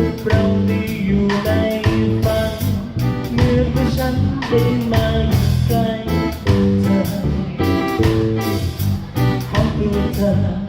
สักครั้งได้อยู่ในฝันเมื่อฉันได้มาอยู่ใกล้เธอของเธอ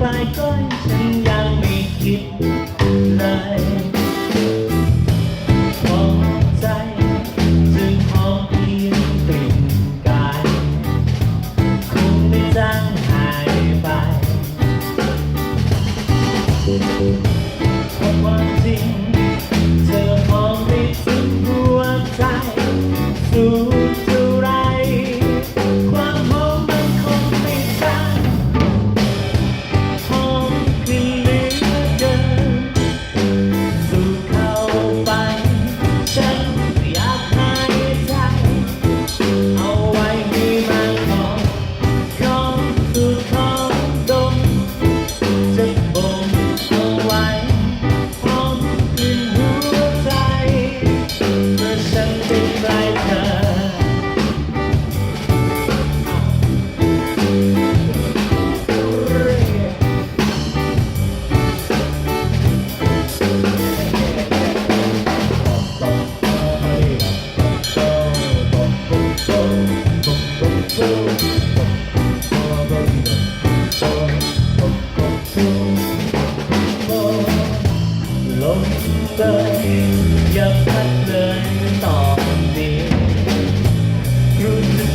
ปลายก้อยฉันยังไม่คิด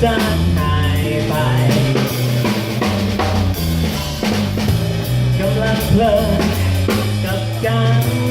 จะหายไปกำลังเพลินกับการ